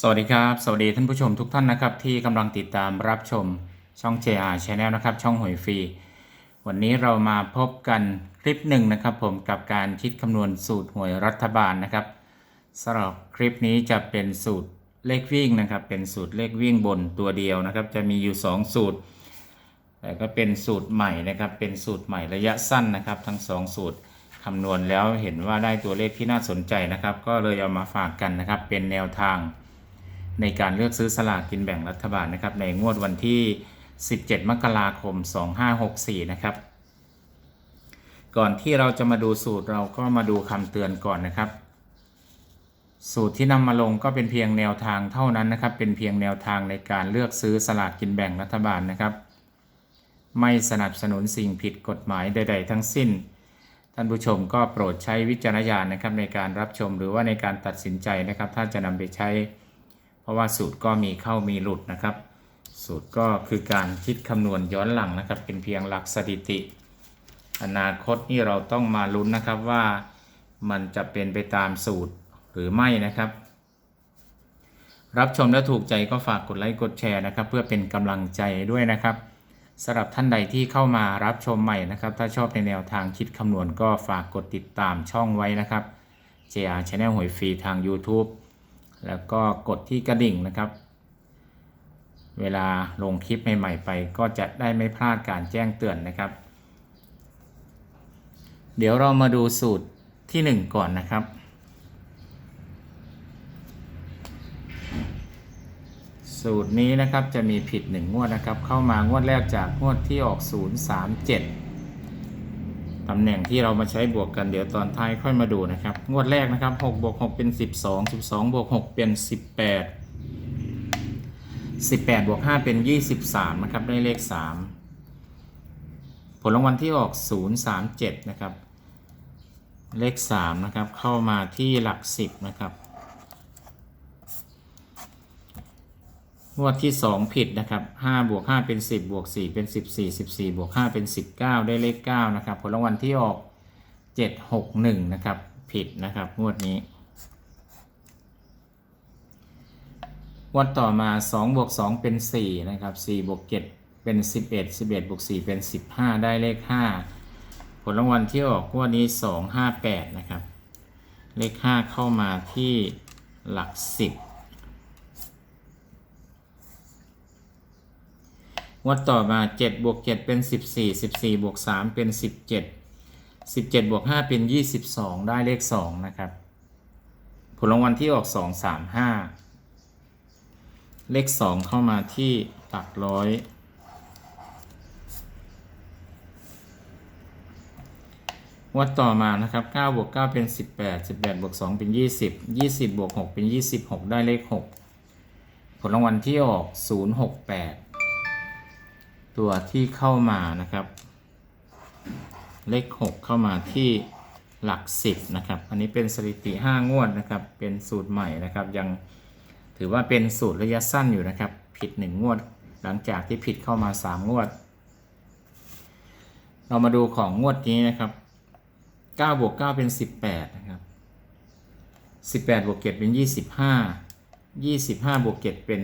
สวัสดีครับ สวัสดีท่านผู้ชมทุกท่านนะครับ ที่กำลังติดตามรับชมช่อง JR Channel นะครับ ช่องหวยฟรี วันนี้เรามาพบกันคลิปหนึ่งนะครับผมกับการคิดคำนวณสูตรหวยรัฐบาลนะครับสำหรับคลิปนี้จะเป็นสูตรเลขวิ่งนะครับ เป็นสูตรเลขวิ่งบนตัวเดียวนะครับ จะมีอยู่ 2 สูตรแต่ก็เป็นสูตรใหม่นะครับ เป็นสูตรใหม่ระยะสั้นนะครับ ทั้ง 2 สูตรคำนวณแล้วเห็นว่าได้ตัวเลขที่น่าสนใจนะครับ ก็เลยเอามาฝากกันนะครับ เป็นแนวทาง ในการเลือกซื้อสลากกินแบ่งรัฐบาลนะครับ ในงวดวันที่ 17 มกราคม 2564 นะครับ ก่อนที่เราจะมาดูสูตรเราก็มาดูคำเตือนก่อนนะครับ สูตรที่นำมาลงก็เป็นเพียงแนวทางเท่านั้นนะครับ เป็นเพียงแนวทางในการเลือกซื้อสลากกินแบ่งรัฐบาลนะครับ ไม่สนับสนุนสิ่งผิดกฎหมายใด ๆ ทั้งสิ้นท่านผู้ชมก็โปรดใช้วิจารณญาณนะครับในการรับชมหรือว่าในการตัดสินใจนะครับ ถ้าจะนำไปใช้ เพราะว่าสูตรก็มีเข้ามีหลุดนะครับ สูตรก็คือการคิดคำนวณย้อนหลังนะครับ เป็นเพียงหลักสถิติ อนาคตนี่เราต้องมาลุ้นนะครับว่ามันจะเป็นไปตามสูตรหรือไม่นะครับ รับชมและถูกใจก็ฝากกดไลค์กดแชร์นะครับ เพื่อเป็นกำลังใจด้วยนะครับสำหรับท่านใดที่เข้ามารับชมใหม่นะครับ ถ้าชอบในแนวทางคิดคำนวณก็ฝากกดติดตามช่องไว้นะครับ JR Channel หวยฟรีทาง YouTube แล้วก็กดที่กระดิ่งนะครับ เวลาลงคลิปใหม่ๆไป ก็จะได้ไม่พลาดการแจ้งเตือนนะครับ เดี๋ยวเรามาดูสูตรที่ 1 ก่อนนะครับ สูตรนี้นะครับจะมีผิด 1 งวดนะครับ เข้ามางวดแรกจากงวดที่ออก 037 ตำแหน่งที่เรามาใช้บวกกันเดี๋ยวตอนท้ายค่อยมาดูนะครับ งวดแรกนะครับ6บวก6เป็น 12 12บวก6เป็น 18 18บวก5เป็น 23 นะครับ ได้เลข 3 ผลรางวัลที่ออก 037 นะครับ เลข 3 นะครับ เข้ามาที่หลัก 10 นะครับ งวดที่ 2 ผิดนะครับ5บวก5เป็น 10 บวก 4 เป็น 14 14 บวก 5 เป็น 19 ได้เลข 9 นะครับ ผลรางวัลที่ออก 761 นะครับ ผิดนะครับ งวดนี้งวดต่อมา2บวก2เป็น 4 นะครับ4บวก7เป็น 11 11บวก4เป็น 15 ได้เลข 5 ผลรางวัลที่ออกงวดนี้ 258 นะครับ เลข 5 เข้ามาที่หลัก 10 งวดต่อมา7บวก7เป็น 14 14บวก3เป็น 17 17บวก5เป็น 22 ได้เลข 2 นะครับ ผลรางวัลที่ออก 2 3 5 เลข 2 เข้ามาที่หลักร้อยงวดต่อมานะครับ9บวก9เป็น 18 18บวก2เป็น 20 20บวก6เป็น 26 ได้เลข 6 ผลรางวัลที่ออก 068 ตัวที่เข้ามานะครับ เลข 6 เข้ามาที่หลัก 10 นะครับ อันนี้เป็นสถิติ 5 งวดนะครับ เป็นสูตรใหม่นะครับ ยังถือว่าเป็นสูตรระยะสั้นอยู่นะครับ ผิด 1 งวด หลังจากที่ผิดเข้ามา 3 งวด เรามาดูของงวดนี้นะครับ9บวก9เป็น 18 นะครับ 18บวก7เป็น 25 25บวก7เป็น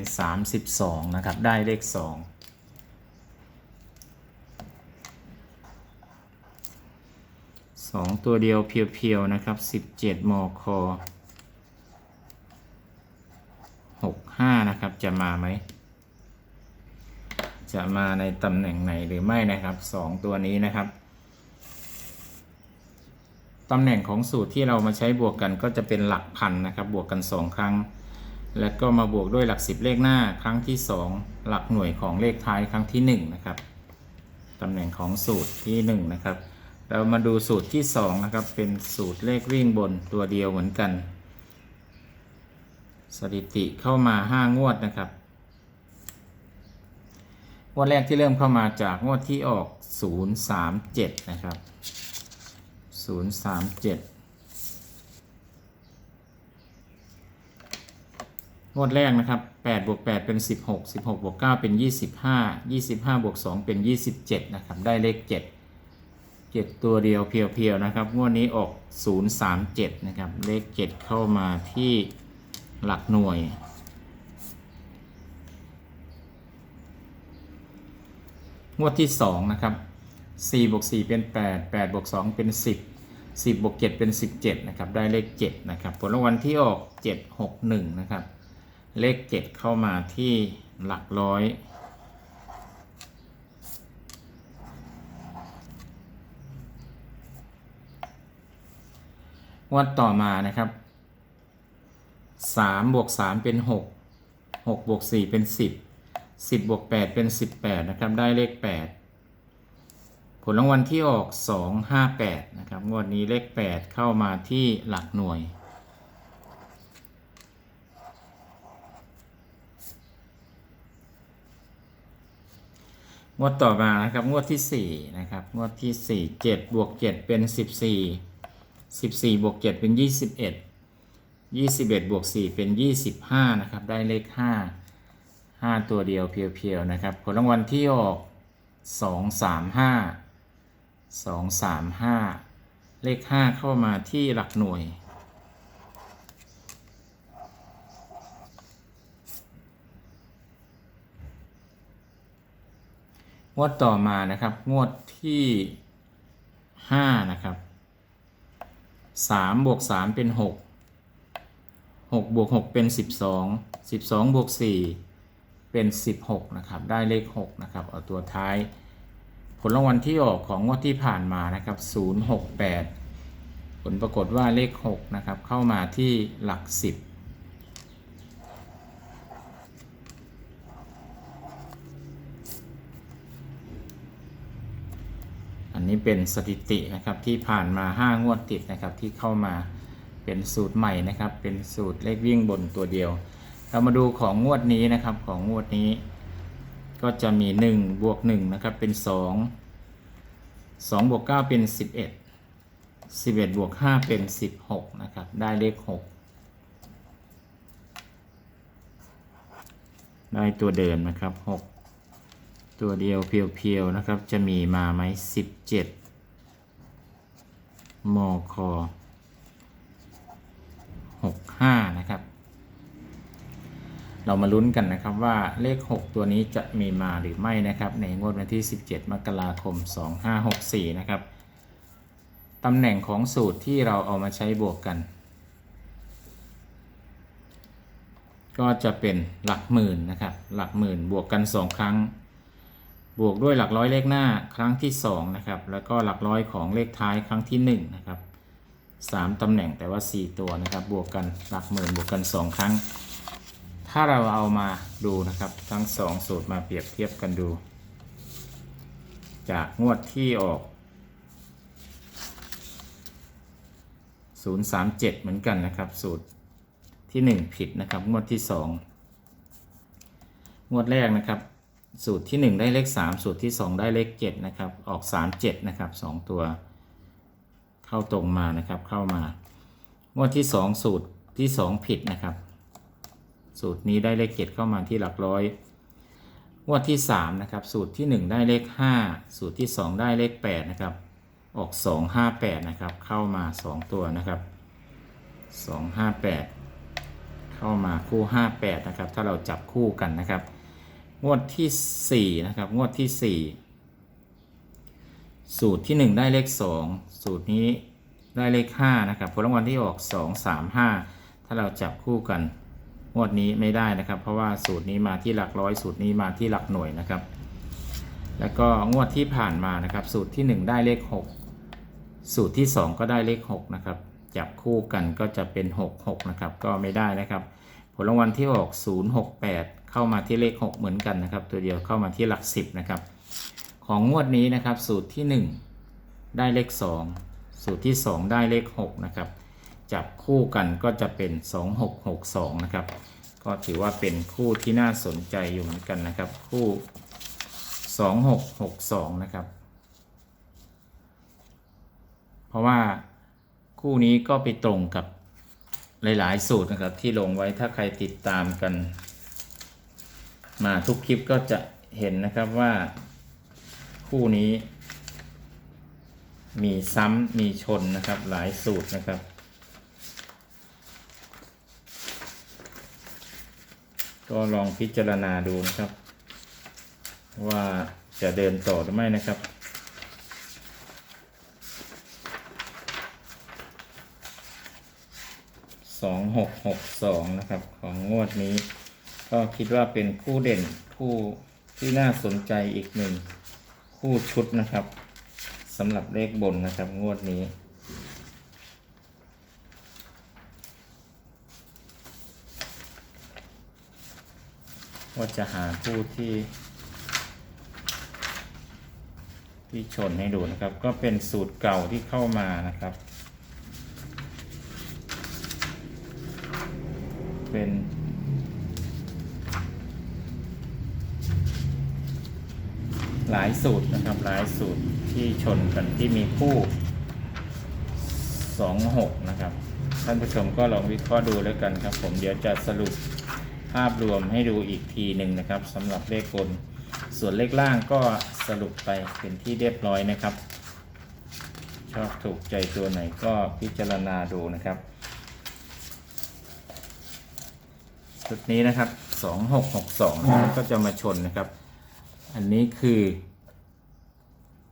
32 นะครับ ได้เลข 2 สองตัวเดียวเพียวๆนะครับสิบเจ็ดมคหกห้านะครับจะมาไหม จะมาในตำแหน่งไหนหรือไม่นะครับสองตัวนี้นะครับตำแหน่งของสูตรที่เรามาใช้บวกกันก็จะเป็นหลักพันนะครับ บวกกันสองครั้ง แล้วก็มาบวกด้วยหลักสิบเลขหน้าครั้งที่สองหลักหน่วยของเลขท้ายครั้งที่หนึ่งนะครับตำแหน่งของสูตรที่หนึ่งนะครับ เรามาดูสูตรที่ 2 นะครับ เป็นสูตรเลขวิ่งบนตัวเดียวเหมือนกัน สถิติเข้ามา 5 งวดนะครับ งวดแรกที่เริ่มเข้ามาจากงวดที่ออก 037 นะครับ 037 งวดแรกนะครับ8บวก8เป็น 16 16บวก9เป็น 25 25บวก2เป็น 27 นะครับ ได้เลข 7 เจ็ดตัวเดียวเพียวๆนะครับ งวดนี้ออก037นะครับ เลขเจ็ดเข้ามาที่หลักหน่วย งวดที่สองนะครับ4บวก4เป็น8 8บวก2เป็น10 10บวก7เป็น17นะครับ ได้เลขเจ็ดนะครับ ผลรางวัลที่ออก761นนะครับ เลขเจ็ดเข้ามาที่หลักร้อย งวดต่อมานะครับ3บวก3เป็น6 6บวก4เป็น10 10บวก8เป็น18นะครับ ได้เลข8ผลรางวัลที่ออก258นะครับงวดนี้เลข8เข้ามาที่หลักหน่วย งวดต่อมานะครับงวดที่4นะครับงวดที่4 7บวก7เป็น14 14บวก7เป็น 21 21บวก4เป็น 25 นะครับ ได้เลข 5 5 ตัวเดียวเพียวๆนะครับ ผลรางวัลที่ออก 2 3 5 2 3 5 เลข 5 เข้ามาที่หลักหน่วย งวดต่อมานะครับ งวดที่ 5 นะครับ 3บวก3เป็น6 6บวก6เป็น12 12บวก4เป็น16นะครับ ได้เลข6นะครับ เอาตัวท้าย ผลรางวัลที่ออกของงวดที่ผ่านมานะครับ068ผลปรากฏว่าเลข6นะครับ เข้ามาที่หลัก10 อันนี้เป็นสถิตินะครับที่ผ่านมา 5 งวดติดนะครับที่เข้ามาเป็นสูตรใหม่นะครับ เป็นสูตรเลขวิ่งบนตัวเดียว เรามาดูของงวดนี้นะครับของงวดนี้ ก็จะมี 1 บวก1นะครับเป็น 2 2บวก9เป็น 11 11 บวก 5 เป็น 16นะครับได้เลข 6 ได้ตัวเดิมนะครับ 6 ตัวเดียวเพียวๆนะครับ จะมีมาไหมสิบเจ็ดมคหกห้านะครับ เรามาลุ้นกันนะครับว่าเลข 6 ตัวนี้จะมีมาหรือไม่นะครับ ในงวดวันที่ 17 มกราคม 2564 นะครับตำแหน่งของสูตรที่เราเอามาใช้บวกกัน ก็จะเป็นหลักหมื่นนะครับ หลักหมื่นบวกกัน 2 ครั้ง บวกด้วยหลักร้อยเลขหน้าครั้งที่2นะครับแล้วก็หลักร้อยของเลขท้ายครั้งที่1นะครับ3ตำแหน่งแต่ว่า 4 ตัวนะครับ บวกกันหลักหมื่นบวกกัน 2 ครั้ง ถ้าเราเอามาดูนะครับทั้ง 2 สูตรมาเปรียบเทียบกันดู จากงวดที่ออก 037 เหมือนกันนะครับ สูตรที่ 1 ผิดนะครับ งวดที่ 2 งวดแรกนะครับ สูตรที่ 1 ได้เลข 3 สูตรที่ 2 ได้เลข7นะครับ ออก 3 7นะครับ2ตัว เข้าตรงมานะครับ เข้ามางวดที่ 2 สูตรที่ 2 ผิดนะครับ สูตรนี้ได้เลข7เข้ามาที่หลักร้อยงวดที่3นะครับ สูตรที่ 1 ได้เลข 5 สูตรที่ 2 ได้เลข8นะครับ ออก 2 5 8นะครับ เข้ามา 2 ตัวนะครับ 2 5 8 เข้ามาคู่ 58นะครับ ถ้าเราจับคู่กันนะครับ งวดที่ 4 นะครับ งวดที่ 4 สูตรที่ 1 ได้เลข 2 สูตรนี้ได้เลข 5 นะครับผลรางวัลที่ออก 2 3 5 ถ้าเราจับคู่กัน งวดนี้ไม่ได้นะครับ เพราะว่าสูตรนี้มาที่หลักร้อย สูตรนี้มาที่หลักหน่วยนะครับ แล้วก็งวดที่ผ่านมานะครับ สูตรที่ 1 ได้เลข 6 สูตรที่ 2 ก็ได้เลข 6 นะครับ จับคู่กันก็จะเป็น 6 6 นะครับ ก็ไม่ได้นะครับ ผลรางวัลที่ออก 068 เข้ามาที่เลข 6 เหมือนกันนะครับ ตัวเดียวเข้ามาที่หลัก 10 นะครับ ของงวดนี้นะครับ สูตรที่ 1 ได้เลข 2 สูตรที่ 2 ได้เลข 6 นะครับ จับคู่กันก็จะเป็น 2662 นะครับ ก็ถือว่าเป็นคู่ที่น่าสนใจอยู่เหมือนกันนะครับ คู่ 2662 นะครับ เพราะว่าคู่นี้ก็ไปตรงกับหลาย ๆ สูตรนะครับที่ลงไว้ถ้าใครติดตามกัน มาทุกคลิปก็จะเห็นนะครับว่าคู่นี้ มีซ้ำมีชนนะครับหลายสูตรนะครับ ก็ลองพิจารณาดูนะครับ ว่าจะเดินต่อหรือไม่นะครับสองหกหกสองนะครับของงวดนี้ ก็คิดว่าเป็นคู่เด่นคู่ที่น่าสนใจอีกหนึ่งคู่ชุดนะครับสำหรับเลขบนนะครับงวดนี้ ว่าจะหาคู่ที่ที่ชนให้ดูนะครับ ก็เป็นสูตรเก่าที่เข้ามานะครับ เป็น หลายสูตรนะครับหลายสูตรที่ชนกันที่มีคู่สองหกนะครับท่านผู้ชมก็ลองวิเคราะห์ดูแล้วกันครับ ผมเดี๋ยวจะสรุปภาพรวมให้ดูอีกทีหนึ่งนะครับสำหรับเลขบนส่วนเลขล่างก็สรุปไปเป็นที่เรียบร้อยนะครับ ชอบถูกใจตัวไหนก็พิจารณาดูนะครับชุดนี้นะครับ 2662 ก็จะมาชนนะครับ อันนี้คือ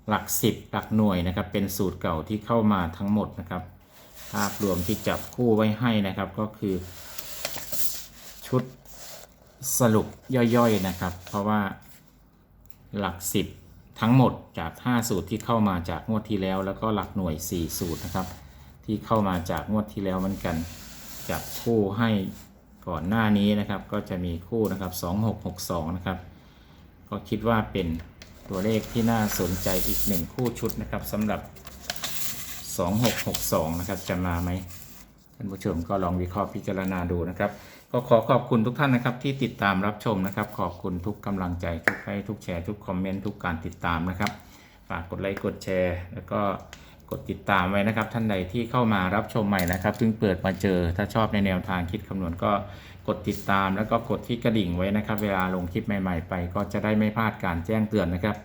หลักสิบหลักหน่วยนะครับ เป็นสูตรเก่าที่เข้ามาทั้งหมดนะครับ ภาพรวมที่จับคู่ไว้ให้นะครับก็คือ ชุดสรุปย่อยๆนะครับ เพราะว่าหลักสิบทั้งหมดจาก 5 สูตรที่เข้ามาจากงวดที่แล้ว แล้วก็หลักหน่วย 4 สูตรนะครับ ที่เข้ามาจากงวดที่แล้วเหมือนกันจับคู่ให้ก่อนหน้านี้นะครับ ก็จะมีคู่นะครับ 2662 นะครับ ก็คิดว่าเป็นตัวเลขที่น่าสนใจอีกหนึ่งคู่ชุดนะครับสำหรับ 2662 นะครับจะมาไหมท่านผู้ชมก็ลองวิเคราะห์พิจารณาดูนะครับ ก็ขอขอบคุณทุกท่านนะครับ ที่ติดตามรับชมนะครับ ขอบคุณทุกกำลังใจทุกไลค์ทุกแชร์ทุกคอมเมนต์ทุกการติดตามนะครับฝากกดไลค์กดแชร์ แล้วก็กดติดตามไว้นะครับ ท่านใดที่เข้ามารับชมใหม่นะครับเพิ่งเปิดมาเจอถ้าชอบในแนวทางคิดคำนวณก็ กดติดตามแล้วก็กดที่กระดิ่งไว้นะครับ เวลาลงคลิปใหม่ ๆ ไป ก็จะได้ไม่พลาดการแจ้งเตือนนะครับ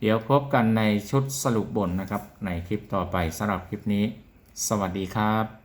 เดี๋ยวพบกันในชุดสรุปบนนะครับ ในคลิปต่อไปสำหรับคลิปนี้ สวัสดีครับ